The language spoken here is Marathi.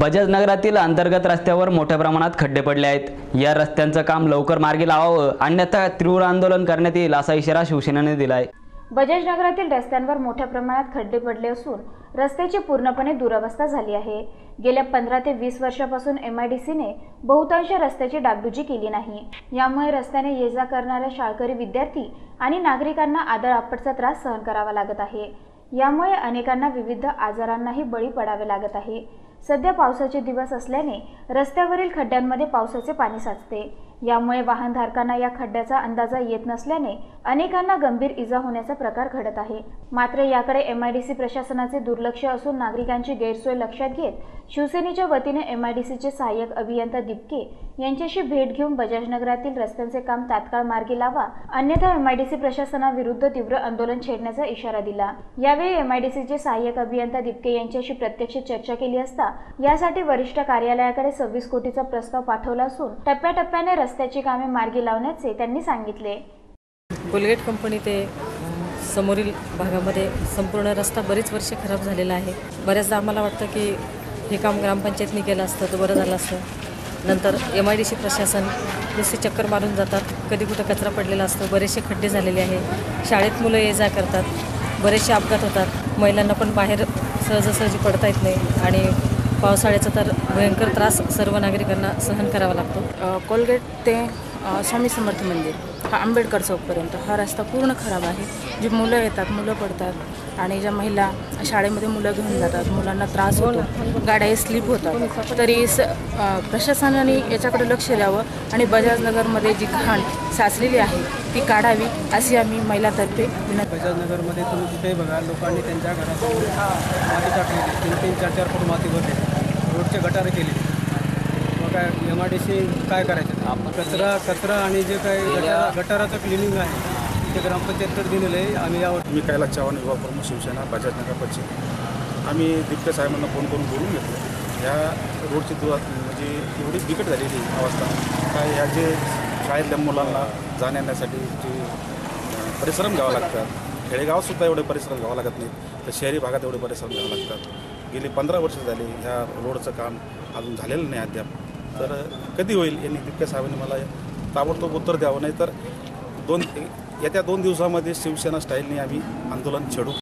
बजाज नगरातील अंतर्गत रस्त्यावर मोठ्या प्रमाणात खड्डे पडले आहेत. या रस्त्यांचं काम लवकर मार्गी लावावं अन्यथा तीव्र आंदोलन करण्यात येईल असा इशारा शिवसेनेने दिलाय. बजाज नगरातील रस्त्यांवर मोठ्या प्रमाणात खड्डे पडले असून रस्त्याची पूर्णपणे दुरवस्था झाली आहे. गेल्या पंधरा ते वीस वर्षापासून एम आय डी सीने बहुतांश रस्त्याची डागडुजी केली नाही. यामुळे रस्त्याने ये जा करणाऱ्या शाळकरी विद्यार्थी आणि नागरिकांना आदळ आपटचा त्रास सहन करावा लागत आहे. यामुळे अनेकांना विविध आजारांनाही बळी पडावे लागत आहे. सध्या पावसाचे दिवस असल्याने रस्त्यावरील खड्ड्यांमध्ये पावसाचे पाणी साचते. यामुळे वाहनधारकांना या खड्ड्याचा अंदाजा येत नसल्याने अनेकांना गंभीर इजा होण्याचा प्रकार घडत आहे. मात्र याकडे एम आय डी सी प्रशासनाचे दुर्लक्ष असून नागरिकांची गैरसोय लक्षात घेत शिवसेनेच्या वतीने एम आय डी सीचे सहाय्यक अभियंता दिपके यांच्याशी भेट घेऊन बजाजनगरातील रस्त्यांचे काम तात्काळ मार्गी लावा. अन्यथा एम आय डी सी प्रशासनाविरुद्ध तीव्र आंदोलन छेडण्याचा इशारा दिला. यावेळी एम आय डी सीचे सहाय्यक अभियंता दिपके यांच्याशी प्रत्यक्ष चर्चा केली असता यासाठी वरिष्ठ कार्यालयाकडे सव्वीस कोटीचा प्रस्ताव पाठवला असून टप्प्याटप्प्याने रस्त्याची कामे मार्गी लावण्याचे त्यांनी सांगितले. कोलगेट कंपनी ते समोरील भागामध्ये संपूर्ण रस्ता बरीच वर्षे खराब झालेला आहे. बऱ्याचदा आम्हाला वाटतं की हे काम ग्रामपंचायतनी केलं असतं तर बरं झालं असतं. नंतर एम आय डी सी प्रशासन नुसते चक्कर मारून जातात. कधी कुठं कचरा पडलेला असतो बरेचसे खड्डे झालेले आहे शाळेत मुलं ये जा करतात बरेचसे अपघात होतात. महिलांना पण बाहेर सहजासहजी पडता येत नाही आणि पावसाळ्याचा तर भयंकर त्रास सर्व नागरिकांना सहन करावा लागतो. कोलगेट ते स्वामी समर्थ मंदिर हा आंबेडकर चौकपर्यंत हा रस्ता पूर्ण खराब आहे. जी मुलं येतात मुलं पडतात आणि ज्या महिला शाळेमध्ये मुलं घेऊन जातात मुलांना त्रास होतो गाड्या स्लिप होतात तरी स प्रशासनाने याच्याकडे लक्ष द्यावं आणि बजाजनगरमध्ये जी घाण साचलेली आहे ती काढावी अशी आम्ही महिलातर्फे विनंती बजाजनगरमध्ये तुम्ही कुठेही बघा लोकांनी त्यांच्या घरासमोर माती टाकलेली तीन तीन चार चार फूट माती भरलेली रोडचे गटारे केलेली मग काय एम आय डी सी काय करायचं? कचरा कचरा आणि जे काही गटारा गटाराचं क्लिनिंग आहे ते ग्रामपंचायतकडे दिलेलं आहे. आम्ही यावर मी कैलास चव्हाण युवा प्रमुख शिवसेना बजाजनगर पश्चिम. आम्ही दिप्ते साहेबांना फोन करून बोलून घेतलं. या रोडची दुवा म्हणजे एवढी बिकट झालेली अवस्था. काय ह्या जे शाळेतल्या मुलांना जाण्यासाठी जे परिश्रम घ्यावं लागतात. खेडेगावातसुद्धा एवढे परिश्रम घ्यावं लागत नाही तर शहरी भागात एवढे परिश्रम घ्यावं लागतात. गेली पंधरा वर्ष झाली ह्या रोडचं काम अजून झालेलं नाही अद्याप. तर कधी होईल यांनी दिप्ते साहेबांनी मला ताबडतोब उत्तर द्यावं? नाही तर दोन येत्या दोन दिवसामध्ये शिवसेना स्टाईलने आम्ही आंदोलन छेडू.